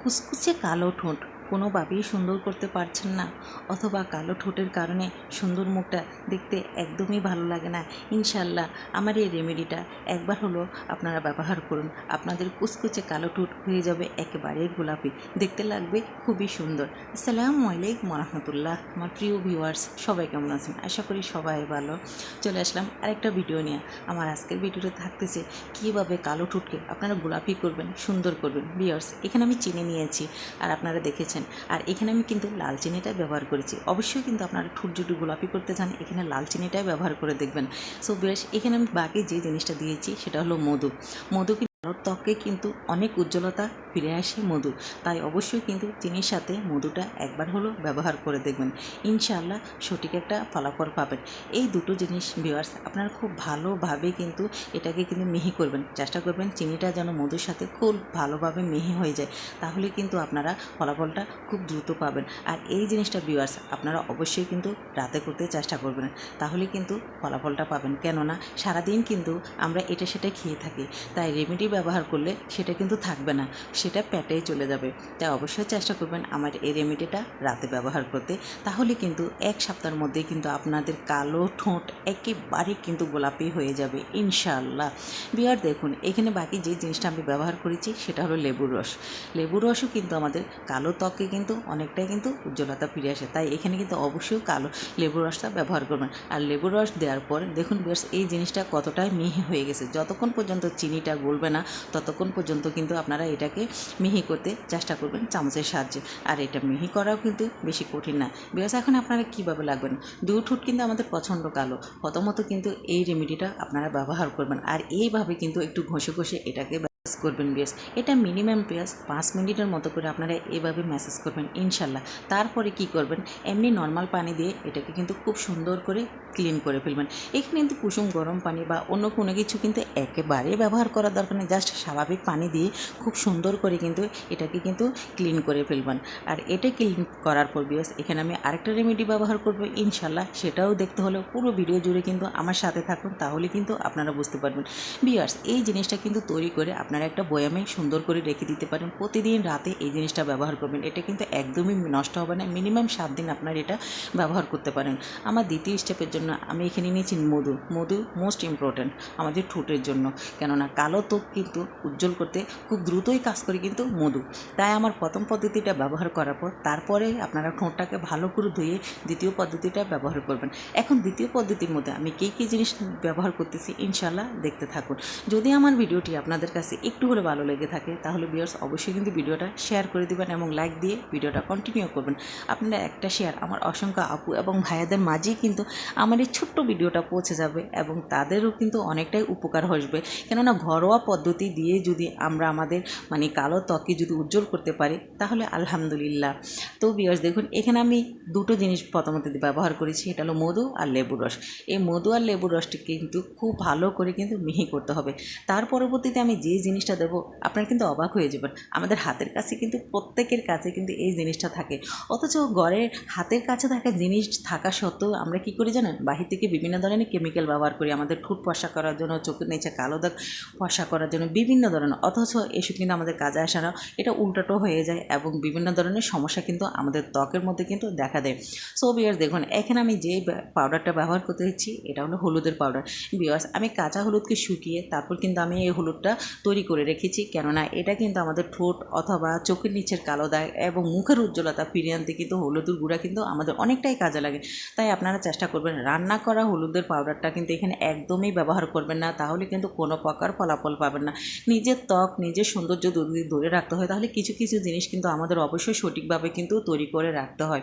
কুচকুচে কালো ঠোঁট কোনোভাবেই সুন্দর করতে পারছেন না অথবা কালো ঠোঁটের কারণে সুন্দর মুখটা দেখতে একদমই ভালো লাগে না। ইনশাল্লাহ আমার এই রেমেডিটা একবার হলো আপনারা ব্যবহার করুন। আপনাদের কুচকুচে কালো ঠোঁট হয়ে যাবে একেবারে গোলাপি। দেখতে লাগবে খুবই সুন্দর। আসসালামু আলাইকুম রহমতুল্লাহ আমার প্রিয় ভিউয়ার্স, সবাই কেমন আছেন? আশা করি সবাই ভালো। চলে আসলাম আরেকটা ভিডিও নিয়ে। আমার আজকের ভিডিওতে থাকতেছে, কীভাবে কালো ঠোঁটকে আপনারা গোলাপি করবেন, সুন্দর করবেন। ভিউয়ার্স, এখানে আমি চিনি নিয়েছি। আর আপনারা দেখেছেন আর এখানে আমি কিন্তু লাল চিনিটাই ব্যবহার করেছি। অবশ্যই কিন্তু আপনারা ঠোঁট যদি গোলাপি করতে চান, এখানে লাল চিনিটাই ব্যবহার করে দেখবেন। সো বেশ, এখানে আমি বাকি যে জিনিসটা দিয়েছি, সেটা হলো মধু। মধু ত্বকে কিন্তু অনেক উজ্জ্বলতা ফিরে আসে মধু তাই অবশ্যই কিন্তু চিনির সাথে মধুটা একবার হলো ব্যবহার করে দেখবেন। ইনশাআল্লাহ সঠিক একটা ফলাফল পাবেন। এই দুটো জিনিস ভিউয়ার্স আপনারা খুব ভালোভাবে কিন্তু এটাকে কিন্তু মিহি করবেন। চেষ্টা করবেন চিনিটা যেন মধুর সাথে খুব ভালোভাবে মিহি হয়ে যায়। তাহলে কিন্তু আপনারা ফলাফলটা খুব দ্রুত পাবেন। আর এই জিনিসটা ভিউয়ার্স আপনারা অবশ্যই কিন্তু রাতে করতে চেষ্টা করবেন। তাহলে কিন্তু ফলাফলটা পাবেন। কেননা সারাদিন কিন্তু আমরা এটা সেটা খেয়ে থাকি। তাই রেমেডি ব্যবহার করলে সেটা কিন্তু থাকবে না, সেটা পেটেই চলে যাবে। তাই অবশ্যই চেষ্টা করবেন আমার এই রেমেডিটা রাতে ব্যবহার করতে। তাহলে কিন্তু এক সপ্তাহের মধ্যেই কিন্তু আপনাদের কালো ঠোঁট একেবারে কিন্তু গোলাপি হয়ে যাবে, ইনশাআল্লাহ। বিয়ার দেখুন, এখানে বাকি যে জিনিসটা আমি ব্যবহার করেছি সেটা হলো লেবুর রস। লেবুর রসও কিন্তু আমাদের কালো ত্বকে কিন্তু অনেকটাই কিন্তু উজ্জ্বলতা ফিরে আসে, তাই এখানে কিন্তু অবশ্যই কালো লেবুর রসটা ব্যবহার করবেন। আর লেবুর রস দেওয়ার পর দেখুন, বিয়ার্স, এই জিনিসটা কতটাই মিহি হয়ে গেছে। যতক্ষণ পর্যন্ত চিনিটা গলবে না ততক্ষণ পর্যন্ত কিন্তু আপনারা এটাকে মিহি করতে চেষ্টা করবেন চামচের সাহায্যে। আর এটা মিহি করাও কিন্তু বেশি কঠিন না। বিকজ এখন আপনারা কীভাবে লাগবেন? দু ঠুট কিন্তু আমাদের পছন্দ কালো। প্রথমত কিন্তু এই রেমেডিটা আপনারা ব্যবহার করবেন। আর এইভাবে কিন্তু একটু ঘষে ঘষে এটাকে ম্যাসেজ করবেন বেশ। এটা মিনিমাম পেঁয়াজ পাঁচ মিনিটের মতো করে আপনারা এভাবে ম্যাসেজ করবেন, ইনশাল্লাহ। তারপরে কি করবেন? এমনি নর্মাল পানি দিয়ে এটাকে কিন্তু খুব সুন্দর করে ক্লিন করে ফেলবেন। এখানে কিন্তু কুসুম গরম পানি বা অন্য কোনো কিছু কিন্তু একেবারে ব্যবহার করার দরকার নেই। জাস্ট স্বাভাবিক পানি দিয়ে খুব সুন্দর করে কিন্তু এটাকে কিন্তু ক্লিন করে ফেলবেন। আর এটা ক্লিন করার পর বিয়স এখানে আমি আরেকটা রেমেডি ব্যবহার করব, ইনশাল্লাহ। সেটাও দেখতে হলে পুরো ভিডিও জুড়ে কিন্তু আমার সাথে থাকুন, তাহলে কিন্তু আপনারা বুঝতে পারবেন। বিয়ার্স এই জিনিসটা কিন্তু তৈরি করে আপনারা একটা বয়ামে সুন্দর করে রেখে দিতে পারেন। প্রতিদিন রাতে এই জিনিসটা ব্যবহার করবেন। এটা কিন্তু একদমই নষ্ট হবে না। মিনিমাম সাত দিন আপনার এটা ব্যবহার করতে পারেন। আমার দ্বিতীয় স্টেপের জন্য আমি এখানে নিয়েছি মধু। মধু মোস্ট ইম্পর্ট্যান্ট আমাদের ঠোঁটের জন্য। কেননা কালো ত্বক কিন্তু উজ্জ্বল করতে খুব দ্রুতই কাজ করে কিন্তু মধু। তাই আমার প্রথম পদ্ধতিটা ব্যবহার করার পর তারপরে আপনারা ঠোঁটটাকে ভালো করে ধুয়ে দ্বিতীয় পদ্ধতিটা ব্যবহার করবেন। এখন দ্বিতীয় পদ্ধতির মধ্যে আমি কী কী জিনিস ব্যবহার করতেছি ইনশাল্লাহ দেখতে থাকুন। যদি আমার ভিডিওটি আপনাদের কাছে একটু হলে ভালো লেগে থাকে, তাহলে বিয়ার্স অবশ্যই কিন্তু ভিডিওটা শেয়ার করে দিবেন এবং লাইক দিয়ে ভিডিওটা কন্টিনিউ করবেন। আপনারা একটা শেয়ার আমার অসংখ্য আপু এবং ভাইয়াদের মাঝেই কিন্তু আমার এই ছোট্ট ভিডিওটা পৌঁছে যাবে এবং তাদেরও কিন্তু অনেকটাই উপকার আসবে। কেননা ঘরোয়া পদ্ধতি দিয়ে যদি আমরা আমাদের মানে কালো ত্বকে যদি উজ্জ্বল করতে পারি, তাহলে আলহামদুলিল্লাহ। তো বিয়ার্স দেখুন, এখানে আমি দুটো জিনিস প্রথমত ব্যবহার করেছি, এটা হলো মধু আর লেবুর রস। এই মধু আর লেবুর রসটি কিন্তু খুব ভালো করে কিন্তু মিহি করতে হবে। তার পরবর্তীতে আমি যে জিনিসটা দেবো, আপনারা কিন্তু অবাক হয়ে যাবেন। আমাদের হাতের কাছে কিন্তু, প্রত্যেকের কাছে কিন্তু এই জিনিসটা থাকে। অথচ ঘরের হাতের কাছে থাকা জিনিস থাকা সত্ত্বেও আমরা কি করি জানেন? বাহির থেকে বিভিন্ন ধরনের কেমিক্যাল ব্যবহার করি। আমাদের ঠোঁট ফর্সা করার জন্য, চোখের নিচে কালো দাগ ফর্সা করার জন্য বিভিন্ন ধরনের। অথচ এসব কিন্তু আমাদের কাজে আসে না। এটা উল্টাটো হয়ে যায় এবং বিভিন্ন ধরনের সমস্যা কিন্তু আমাদের ত্বকের মধ্যে কিন্তু দেখা দেয়। সো বিয়ার্স দেখুন, এখানে আমি যে পাউডারটা ব্যবহার করতে হচ্ছি এটা হলো হলুদের পাউডার বিয়ার্স আমি কাঁচা হলুদকে শুকিয়ে তারপর কিন্তু আমি এই হলুদটা তৈরি করে রেখেছি, কেননা এটা কিন্তু আমাদের ঠোঁট অথবা চোখের নিচের কালো দাগ এবং মুখের উজ্জ্বলতা ফিরিয়ে আনতে কিন্তু হলুদের গুঁড়া কিন্তু আমাদের অনেকটাই কাজে লাগে। তাই আপনারা চেষ্টা করবেন, রান্না করা হলুদের পাউডারটা কিন্তু এখানে একদমই ব্যবহার করবেন না, তাহলে কিন্তু কোনো প্রকার ফলাফল পাবেন না। নিজের ত্বক, নিজের সৌন্দর্য ধরে রাখতে হয়, তাহলে কিছু কিছু জিনিস কিন্তু আমাদের অবশ্যই সঠিকভাবে কিন্তু তৈরি করে রাখতে হয়।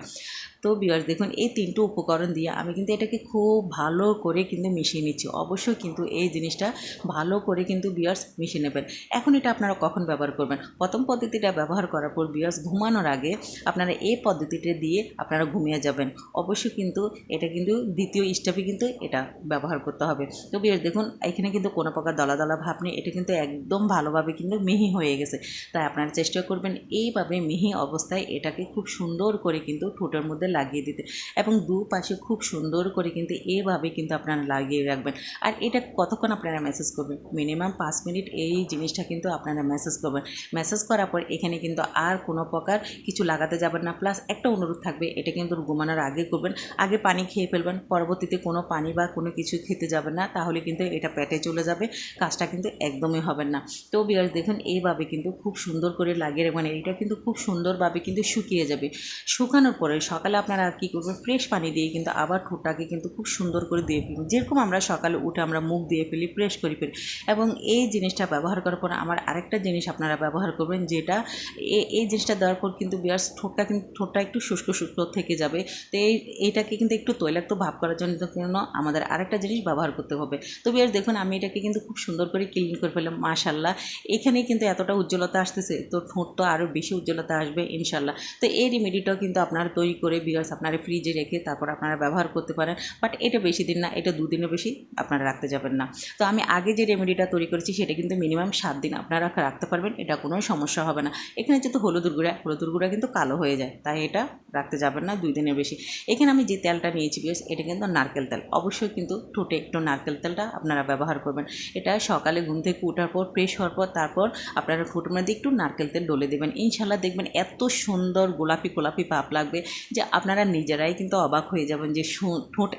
তো বিয়ার্স দেখুন, এই তিনটে উপকরণ দিয়ে আমি কিন্তু এটাকে খুব ভালো করে কিন্তু মিশিয়ে নিচ্ছি। অবশ্যই কিন্তু এই জিনিসটা ভালো করে কিন্তু বিয়ার্স মিশিয়ে নেবেন। এখন এটা আপনারা কখন ব্যবহার করবেন? প্রথম পদ্ধতিটা ব্যবহার করার পর বিয়ার্স ঘুমানোর আগে আপনারা এই পদ্ধতিটা দিয়ে আপনারা ঘুমিয়ে যাবেন। অবশ্যই কিন্তু এটা কিন্তু দ্বিতীয় স্টেপে কিন্তু এটা ব্যবহার করতে হবে। তো বিয়ার্স দেখুন, এখানে কিন্তু কোনো প্রকার দলা দলা ভাব নেই। এটা কিন্তু একদম ভালোভাবে কিন্তু মিহি হয়ে গেছে। তাই আপনারা চেষ্টা করবেন এইভাবে মিহি অবস্থায় এটাকে খুব সুন্দর করে কিন্তু ঠোঁটের মধ্যে লাগিয়ে দিতে। এবং দুপাশে খুব সুন্দর করে কিন্তু এভাবে কিন্তু আপনারা লাগিয়ে রাখবেন। আর এটা কতক্ষণ আপনারা মেসেজ করবেন? মিনিমাম পাঁচ মিনিট এই জিনিসটা কিন্তু আপনারা মেসেজ করবেন। মেসেজ করার পর এখানে কিন্তু আর কোনো প্রকার কিছু লাগাতে যাবেন না। প্লাস একটা অনুরোধ থাকবে, এটা কিন্তু ঘুমানোর আগে করবেন। আগে পানি খেয়ে ফেলবেন, পরবর্তীতে কোনো পানি বা কোনো কিছু খেতে যাবেন না। তাহলে কিন্তু এটা পেটে চলে যাবে, কাজটা কিন্তু একদমই হবে না। তো বিয়ার দেখুন, এইভাবে কিন্তু খুব সুন্দর করে লাগিয়ে রাখবেন। এটা কিন্তু খুব সুন্দরভাবে কিন্তু শুকিয়ে যাবে। শুকানোর পরে সকালে আপনারা কী করবেন ফ্রেশ পানি দিয়ে কিন্তু আবার ঠোঁটটাকে কিন্তু খুব সুন্দর করে দিয়ে ফেলবেন যেরকম আমরা সকালে উঠে আমরা মুখ দিয়ে ফেলি ফ্রেশ করে ফেলি। এবং এই জিনিসটা ব্যবহার করার পর আমার আরেকটা জিনিস আপনারা ব্যবহার করবেন, যেটা এই জিনিসটা দেওয়ার পর কিন্তু বিয়ার্স ঠোঁটটা কিন্তু, ঠোঁটটা একটু শুষ্ক শুষ্ক থেকে যাবে। তো এই এইটাকে কিন্তু একটু তৈলাক্ত ভাব করার জন্য কেন আমাদের আরেকটা জিনিস ব্যবহার করতে হবে। তো বিয়ার্স দেখুন, আমি এটাকে কিন্তু খুব সুন্দর করে ক্লিন করে ফেললাম মাশাল্লাহ এখানেই কিন্তু এতটা উজ্জ্বলতা আসতেছে, তো ঠোঁট তো আরও বেশি উজ্জ্বলতা আসবে ইনশাল্লাহ তো এই রেমেডিটাও কিন্তু আপনারা তৈরি করে বিয়ার্স আপনারা ফ্রিজে রেখে তারপর আপনারা ব্যবহার করতে পারেন। বাট এটা বেশি দিন না, এটা দুদিনের বেশি আপনারা রাখতে যাবেন না। তো আমি আগে যে রেমেডিটা তৈরি করেছি, সেটা কিন্তু মিনিমাম সাত দিন আপনারা রাখতে পারবেন, এটা কোনো সমস্যা হবে না। এখানে যেহেতু হলুদুর গুঁড়া হলুদুর গুঁড়া কিন্তু কালো হয়ে যায়, তাই এটা রাখতে যাবেন না দুই দিনের বেশি। এখানে আমি যে তেলটা নিয়েছি বেশ এটা কিন্তু নারকেল তেল। অবশ্যই কিন্তু ঠোঁটে একটু নারকেল তেলটা আপনারা ব্যবহার করবেন। এটা সকালে ঘুম থেকে ওঠার পর ফ্রেশ হওয়ার পর, তারপর আপনারা ঠোঁটের মধ্যে একটু নারকেল তেল ডলে দেবেন। ইনশাল্লাহ দেখবেন এত সুন্দর গোলাপি গোলাপি পাপ লাগবে যে আপনারা নিজেরাই কিন্তু অবাক হয়ে যাবেন যে ঠোঁট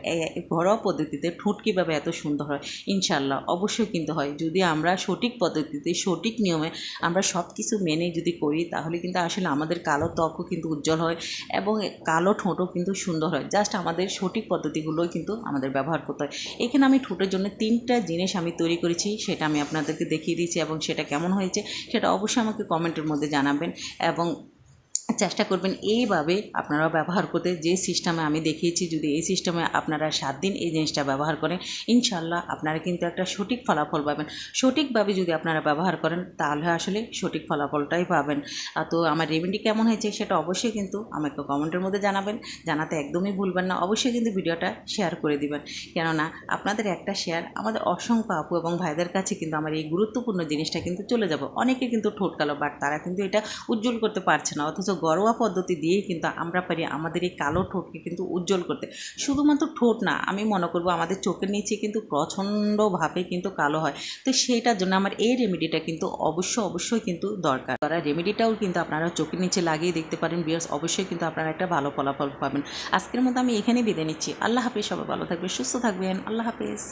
ঘরোয়া পদ্ধতিতে ঠোঁট কীভাবে এত সুন্দর হয়। ইনশাল্লাহ অবশ্যই কিন্তু হয়। যদি আমরা সঠিক পদ্ধতিতে, সঠিক নিয়মে আমরা সব কিছু মেনে যদি করি, তাহলে কিন্তু আসলে আমাদের কালো ত্বকও কিন্তু উজ্জ্বল হয় এবং কালো ঠোঁটও কিন্তু সুন্দর হয়। জাস্ট আমাদের সঠিক পদ্ধতিগুলোই কিন্তু আমাদের ব্যবহার করতে হয়। এখানে আমি ঠোঁটের জন্য তিনটা জিনিস আমি তৈরি করেছি, সেটা আমি আপনাদেরকে দেখিয়ে দিয়েছি এবং সেটা কেমন হয়েছে, সেটা অবশ্যই আমাকে কমেন্টের মধ্যে জানাবেন এবং চেষ্টা করবেন এইভাবে আপনারা ব্যবহার করতে। যে সিস্টেমে আমি দেখিয়েছি, যদি এই সিস্টেমে আপনারা সাত দিন এই জিনিসটা ব্যবহার করেন ইনশাল্লাহ আপনারা কিন্তু একটা সঠিক ফলাফল পাবেন। সঠিকভাবে যদি আপনারা ব্যবহার করেন, তাহলে আসলে সঠিক ফলাফলটাই পাবেন। তো আমার রেমেডি কেমন হয়েছে সেটা অবশ্যই কিন্তু আমাকে কমেন্টের মধ্যে জানাবেন। জানাতে একদমই ভুলবেন না। অবশ্যই কিন্তু ভিডিওটা শেয়ার করে দিবেন। কেননা আপনাদের একটা শেয়ার আমাদের অসংখ্য আপু এবং ভাইদের কাছে কিন্তু আমার এই গুরুত্বপূর্ণ জিনিসটা কিন্তু চলে যাবে। অনেকে কিন্তু ঠোঁট কালো, বাট তারা কিন্তু এটা উজ্জ্বল করতে পারছে না। অথচ ঘরোয়া পদ্ধতি দিয়েই কিন্তু আমরা পারি আমাদের এই কালো ঠোঁটকে কিন্তু উজ্জ্বল করতে। শুধুমাত্র ঠোঁট না, আমি মনে করব আমাদের চোখের নিচে কিন্তু প্রচণ্ডভাবে কিন্তু কালো হয়। তো সেইটার জন্য আমার এই রেমেডিটা কিন্তু অবশ্য, অবশ্যই কিন্তু দরকার। তারা রেমেডিটাও কিন্তু আপনারা চোখের নিচে লাগিয়ে দেখতে পারেন বিয়ার্স অবশ্যই কিন্তু আপনারা একটা ভালো ফলাফল পাবেন। আজকের মতো আমি এখানেই বিদায় নিচ্ছি। আল্লাহ হাফিজ, সবাই ভালো থাকবে সুস্থ থাকবেন। আল্লাহ হাফিজ।